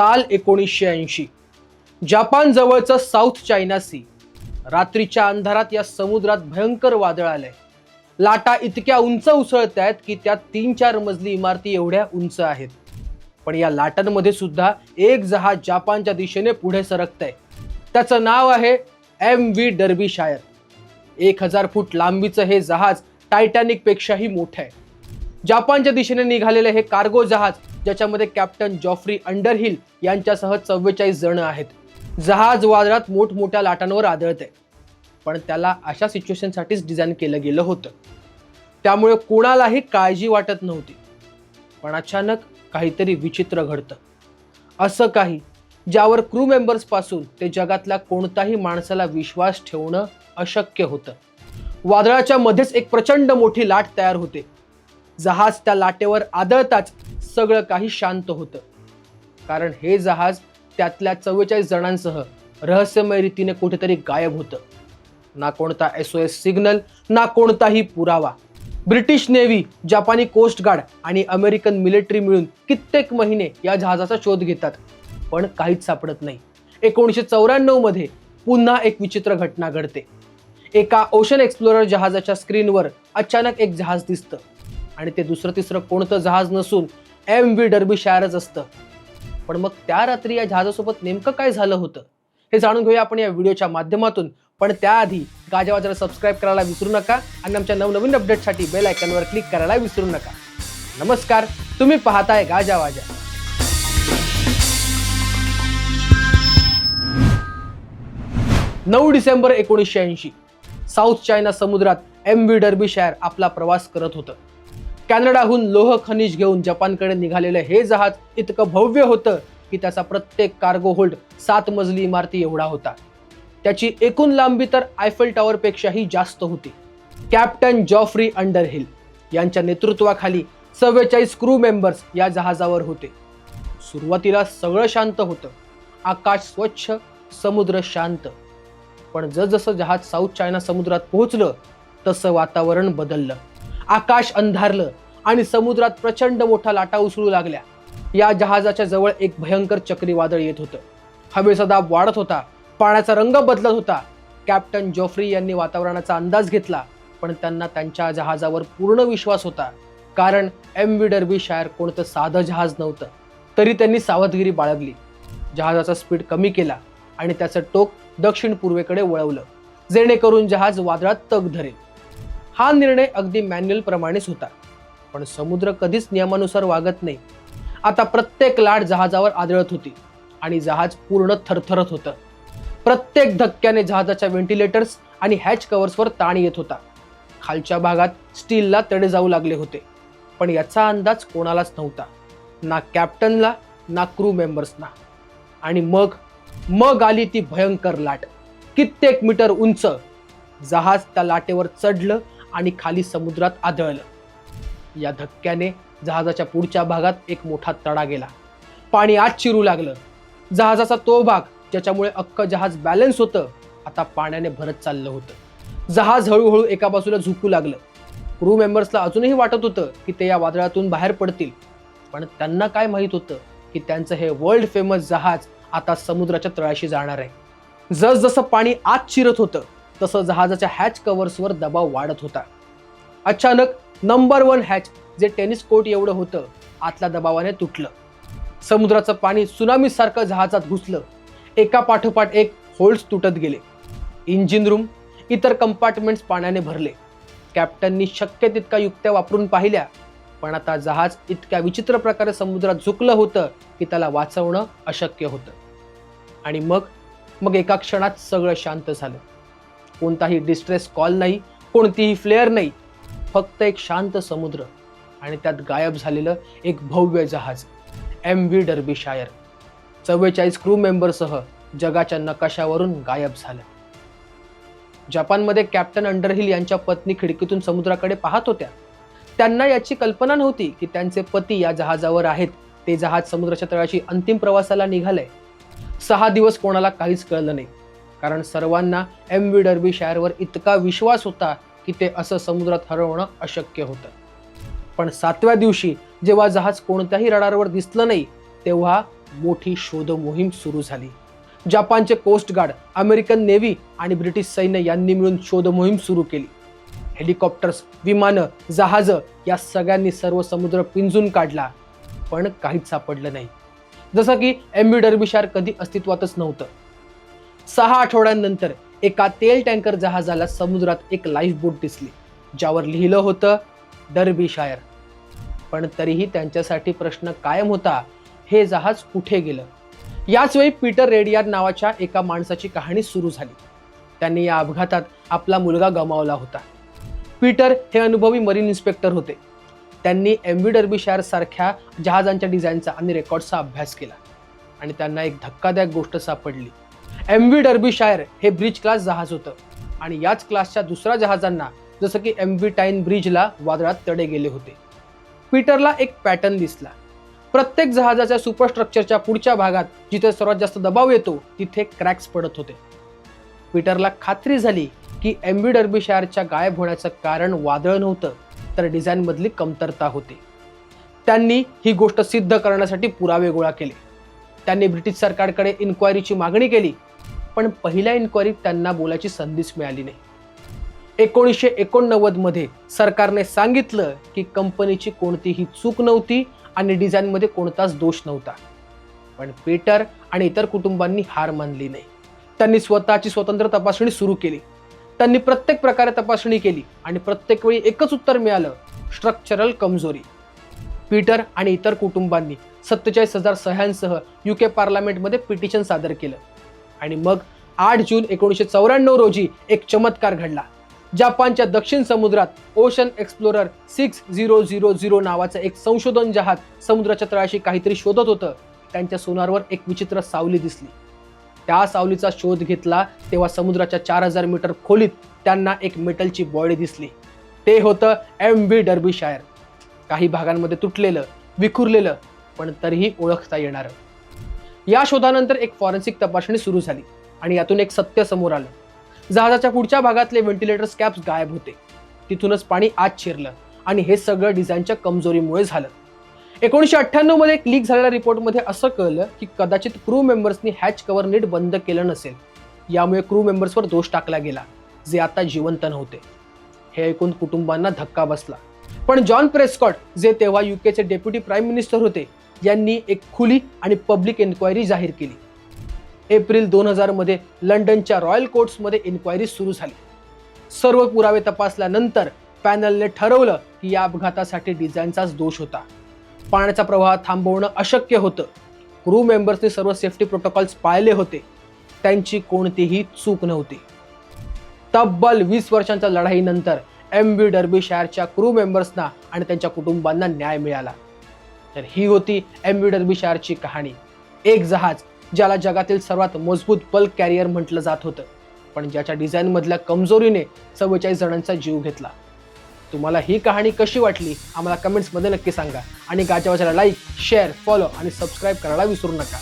साल एकोणीसशे ऐंशी. जपान जवळचं साऊथ चायना सी. रात्रीच्या अंधारात या समुद्रात भयंकर वादळ आलंय. लाटा इतक्या उंच उसळत आहेत की त्या तीन चार मजली इमारती एवढ्या उंच आहेत. पण या लाटांमध्ये सुद्धा एक जहाज जापानच्या दिशेने पुढे सरकतंय. त्याचं नाव आहे एम व्ही डर्बी शायर. एक हजार फूट लांबीचं हे जहाज टायटॅनिकपेक्षाही मोठं आहे. जपानच्या दिशेने निघालेले हे कार्गो जहाज ज्याच्यामध्ये कॅप्टन जॉफ्री अंडरहिल यांच्यासह चव्वेचाळीस जण आहेत. जहाज वादळात मोठमोठ्या लाटांवर आदळते पण त्याला अशा सिच्युएशनसाठीच डिझाईन केलं गेलं होतं. त्यामुळे कोणालाही काळजी वाटत नव्हती पण अचानक काहीतरी विचित्र घडतं. असं काही ज्यावर क्रू मेंबर्सपासून ते जगातल्या कोणताही माणसाला विश्वास ठेवणं अशक्य होतं. वादळाच्या मध्येच एक प्रचंड मोठी लाट तयार होते. जहाज त्या लाटेवर आदळताच सगळं काही शांत होतं. कारण हे जहाज त्यातल्या चव्वेचाळीस जणांसह रहस्यमय रीतीने कुठेतरी गायब होतं. ना कोणता एस ओ एस सिग्नल ना कोणताही पुरावा. ब्रिटिश नेव्ही जपानी कोस्ट गार्ड आणि अमेरिकन मिलिटरी मिळून कित्येक महिने या जहाजाचा शोध घेतात. पण काहीच सापडत नाही. एकोणीसशे चौऱ्याण्णवमध्ये पुन्हा एक विचित्र घटना घडते. एका ओशन एक्सप्लोरर जहाजाच्या स्क्रीनवर अचानक एक जहाज दिसतं. आणि ते दुसरं तिसरं कोणतं जहाज नसून एम व्ही डर्बी शायरच असतं. पण मग त्या रात्री या जहाजासोबत नेमकं काय झालं होतं? हे जाणून घेऊया आपण या व्हिडिओच्या माध्यमातून. पण त्याआधी गाजावाजाला सबस्क्राईब करायला विसरू नका आणि आमच्या नवनवीन अपडेटसाठी बेल आयकॉनवर क्लिक करायला विसरू नका. नमस्कार तुम्ही पाहताय गाजावाजा नऊ डिसेंबर एकोणीसशे ऐंशी साऊथ चायना समुद्रात एम व्ही डर्बी शायर आपला प्रवास करत होतं. कॅनडाहून लोह खनिज घेऊन जपानकडे निघालेलं हे जहाज इतकं भव्य होतं की त्याचा प्रत्येक कार्गो होल्ड सात मजली इमारती एवढा होता. त्याची एकूण लांबी तर आयफल टॉवरपेक्षाही जास्त होती. कॅप्टन जॉफ्री अंडरहिल यांच्या नेतृत्वाखाली चव्वेचाळीस क्रू मेंबर्स या जहाजावर होते. सुरुवातीला सगळं शांत होतं. आकाश स्वच्छ समुद्र शांत. पण जसजसं जहाज साऊथ चायना समुद्रात पोहोचलं तसं वातावरण बदललं. आकाश अंधारलं आणि समुद्रात प्रचंड मोठा लाटा उसळू लागल्या. या जहाजाच्या जवळ एक भयंकर चक्रीवादळ येत होतं. हवेचा दाब वाढत होता पाण्याचा रंग बदलत होता. कॅप्टन जोफ्री यांनी वातावरणाचा अंदाज घेतला पण त्यांना त्यांच्या जहाजावर पूर्ण विश्वास होता. कारण एम व्ही डर्बी शायर कोणतं साधं जहाज नव्हतं तरी त्यांनी सावधगिरी बाळगली. जहाजाचा स्पीड कमी केला आणि त्याचं टोक दक्षिण पूर्वेकडे वळवलं जेणेकरून जहाज वादळात तग धरेल. हा निर्णय अगदी मॅन्युअल प्रमाणेच होता. पण समुद्र कधीच नियमानुसार वागत नाही. आता प्रत्येक लाट जहाजावर आदळत होती आणि जहाज पूर्ण थरथरत होतं. प्रत्येक धक्क्याने जहाजाच्या व्हेंटिलेटर्स आणि हॅच कव्हर्सवर ताण येत होता. खालच्या भागात स्टीलला तडे जाऊ लागले होते. पण याचा अंदाज कोणालाच नव्हता. ना कॅप्टनला ना क्रू मेंबर्सना आणि मग मग आली ती भयंकर लाट. कित्येक मीटर उंच. जहाज त्या लाटेवर चढलं आणि खाली समुद्रात आदळलं. या धक्क्याने जहाजाच्या पुढच्या भागात एक मोठा तडा गेला. पाणी आत शिरू लागलं. जहाजाचा तो भाग ज्याच्यामुळे अख्खं जहाज बॅलन्स होतं आता पाण्याने भरत चाललं होतं. जहाज हळूहळू एका बाजूला झुकू लागलं. क्रू मेंबर्सला अजूनही वाटत होतं की ते या वादळातून बाहेर पडतील. पण त्यांना काय माहीत होतं की त्यांचं हे वर्ल्ड फेमस जहाज आता समुद्राच्या तळाशी जाणार आहे. जसजसं पाणी आत शिरत होतं तसं जहाजाच्या हॅच कव्हर्सवर दबाव वाढत होता. अचानक नंबर वन हॅच जे टेनिस कोर्ट एवढं होतं आतल्या दबावाने तुटलं. समुद्राचं पाणी सुनामीसारखं जहाजात घुसलं. एका पाठोपाठ एक होल्ड्स तुटत गेले. इंजिन रूम इतर कंपार्टमेंट्स पाण्याने भरले. कॅप्टननी शक्य तितका युक्त्या वापरून पाहिल्या पण आता जहाज इतक्या विचित्र प्रकारे समुद्रात झुकलं होतं की त्याला वाचवणं अशक्य होतं. आणि मग मग एका क्षणात सगळं शांत झालं. कोणताही डिस्ट्रेस कॉल नाही कोणतीही फ्लेअर नाही. फक्त एक शांत समुद्र आणि त्यात गायब झालेलं एक भव्य जहाज एम व्ही डर्बी शायर चव्वेचाळीस क्रू मेंबरसह जगाच्या नकाशावरून गायब झालं. जपानमध्ये कॅप्टन अंडरहिल यांच्या पत्नी खिडकीतून समुद्राकडे पाहत होत्या. त्यांना याची कल्पना नव्हती की त्यांचे पती या जहाजावर आहेत. ते जहाज समुद्राच्या तळाशी अंतिम प्रवासाला निघालंय. सहा दिवस कोणाला काहीच कळलं नाही. कारण सर्वांना एम व्ही डर्बी शायरवर इतका विश्वास होता की ते असं समुद्रात हरवणं अशक्य होतं. पण सातव्या दिवशी जेव्हा जहाज कोणत्याही रडारवर दिसलं नाही तेव्हा मोठी शोध मोहीम सुरू झाली. जपानचे कोस्ट गार्ड अमेरिकन नेव्ही आणि ब्रिटिश सैन्य यांनी मिळून शोध मोहीम सुरू केली. हेलिकॉप्टर्स विमानं जहाजं या सगळ्यांनी सर्व समुद्र पिंजून काढला पण काहीच सापडलं नाही. जसं की एम बी डर्बिशार कधी अस्तित्वातच नव्हतं. सहा आठवड्यांनंतर एका तेल टँकर जहाजाला समुद्रात एक लाईफ बोट दिसली ज्यावर लिहिलं होतं डर्बिशायर पण तरीही त्यांच्यासाठी प्रश्न कायम होता हे जहाज कुठे गेलं? याच वेळी पीटर रेडियार नावाच्या एका माणसाची कहाणी सुरू झाली. त्यांनी या अपघातात आपला मुलगा गमावला होता. पीटर हे अनुभवी मरीन इन्स्पेक्टर होते. त्यांनी एम व्ही डर्बीशायर सारख्या जहाजांच्या डिझाईनचा आणि रेकॉर्डचा अभ्यास केला आणि त्यांना एक धक्कादायक गोष्ट सापडली. एम व्ही डर्बीशायर हे ब्रिज क्लास जहाज होतं. आणि याच क्लासच्या दुसऱ्या जहाजांना जसं की एम व्ही टाईन ब्रिजला वादळात तडे गेले होते. पीटरला एक पॅटर्न दिसला. प्रत्येक जहाजाच्या सुपरस्ट्रक्चरच्या पुढच्या भागात जिथे सर्वात जास्त दबाव येतो तिथे क्रॅक्स पडत होते. पीटरला खात्री झाली की एम व्ही डर्बीशायरच्या गायब होण्याचं कारण वादळ नव्हतं तर डिझाईनमधली कमतरता होती. त्यांनी ही गोष्ट सिद्ध करण्यासाठी पुरावे गोळा केले. त्यांनी ब्रिटिश सरकारकडे इन्क्वायरीची मागणी केली पण पहिल्या इन्क्वायरीत त्यांना बोलायची संधीच मिळाली नाही. एकोणीसशे एकोणनव्वदमध्ये सरकारने सांगितलं की कंपनीची कोणतीही चूक नव्हती आणि डिझाईनमध्ये कोणताच दोष नव्हता. पण पीटर आणि इतर कुटुंबांनी हार मानली नाही. त्यांनी स्वतःची स्वतंत्र तपासणी सुरू केली. त्यांनी प्रत्येक प्रकारे तपासणी केली आणि प्रत्येक वेळी एकच उत्तर मिळालं स्ट्रक्चरल कमजोरी. पीटर आणि इतर कुटुंबांनी सत्तेचाळीस हजार सह्यांसह युके पार्लमेंटमध्ये पिटिशन सादर केलं. आणि मग आठ जून एकोणीसशे चौऱ्याण्णव रोजी एक चमत्कार घडला. जपानच्या दक्षिण समुद्रात ocean explorer six zero zero zero नावाचं एक संशोधन जहाज समुद्राच्या तळाशी काहीतरी शोधत होतं. त्यांच्या सोनारवर एक विचित्र सावली दिसली. त्या सावलीचा शोध घेतला तेव्हा समुद्राच्या चार हजार मीटर खोलीत त्यांना एक मेटलची बॉडी दिसली. ते होतं एम बी डर्बीशायर काही भागांमध्ये तुटलेलं विखुरलेलं पण तरीही ओळखता येणारं. या शोधानंतर एक फॉरेन्सिक तपासणी सुरू झाली आणि यातून एक सत्य समोर आलं. जहाजाच्या पुढच्या भागातले व्हेंटिलेटर स्कॅप्स गायब होते. तिथूनच पाणी आत शिरलं आणि हे सगळं डिझाईनच्या कमजोरीमुळे झालं. एकोणीसशे अठ्ठ्याण्णवमध्ये एक लीक झालेल्या रिपोर्टमध्ये असं कळलं की कदाचित क्रू मेंबर्सनी हॅच कव्हर नीट बंद केलं नसेल. यामुळे क्रू मेंबर्सवर दोष टाकला गेला जे आता जिवंत नव्हते. हे ऐकून कुटुंबांना धक्का बसला. पण जॉन प्रेस्कॉट जे तेव्हा युकेचे डेप्युटी प्राईम मिनिस्टर होते यांनी एक खुली आणि पब्लिक एन्क्वायरी जाहीर केली. एप्रिल दोन हजारमध्ये लंडनच्या रॉयल कोर्ट्समध्ये इन्क्वायरी सुरू झाली. सर्व पुरावे तपासल्यानंतर पॅनलने ठरवलं की या अपघातासाठी डिझाईनचाच दोष होता. पाण्याचा प्रवाह थांबवणं अशक्य होतं. क्रू मेंबर्सने सर्व सेफ्टी प्रोटोकॉल्स पाळले होते. त्यांची कोणतीही चूक नव्हती. तब्बल वीस वर्षांच्या लढाईनंतर एम व्ही डर्बीशायरच्या क्रू मेंबर्सना आणि त्यांच्या कुटुंबांना न्याय मिळाला. तर ही होती एम व्ही डर्बीशायरची कहाणी. एक जहाज ज्याला जगातील सर्वात मजबूत बल्क कॅरियर म्हटलं जात होतं पण ज्याच्या डिझाईनमधल्या कमजोरीने चव्वेचाळीस जणांचा जीव घेतला. तुम्हाला ही कहाणी कशी वाटली आम्हाला कमेंट्समध्ये नक्की सांगा. आणि गाजावाजाला लाईक शेअर फॉलो आणि सबस्क्राईब करायला विसरू नका.